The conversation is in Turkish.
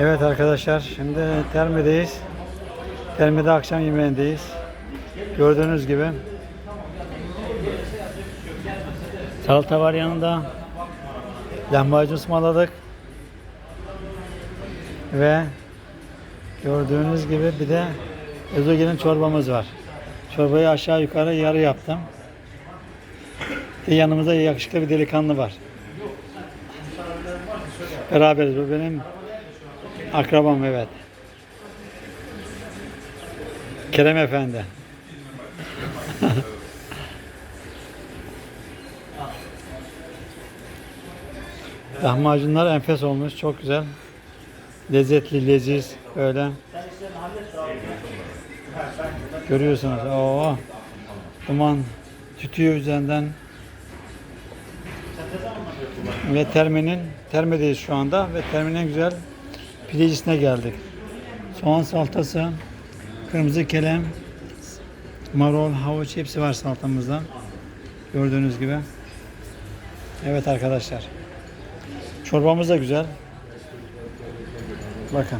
Evet arkadaşlar şimdi Termi'deyiz. Termi'de akşam yemeğindeyiz. Gördüğünüz gibi. Salata var yanında. Lahmacun ısmarladık. Ve gördüğünüz gibi bir de ezogelin çorbamız var. Çorbayı aşağı yukarı yarı yaptım. Bir yanımızda yakışıklı bir delikanlı var. Beraberiz. Bu benim akrabam evet. Kerem Efendi. Lahmacunlar enfes olmuş. Çok güzel. Lezzetli, leziz. Böyle. Görüyorsunuz. Oo. Duman tütüyor üzerinden. Ve Terme'nin Terme'deyiz şu anda ve Terme'nin en güzel pidecisine geldik. Soğan salatası, kırmızı kelem, marul, havuç hepsi var salatamızda. Gördüğünüz gibi. Evet arkadaşlar. Çorbamız da güzel. Bakın.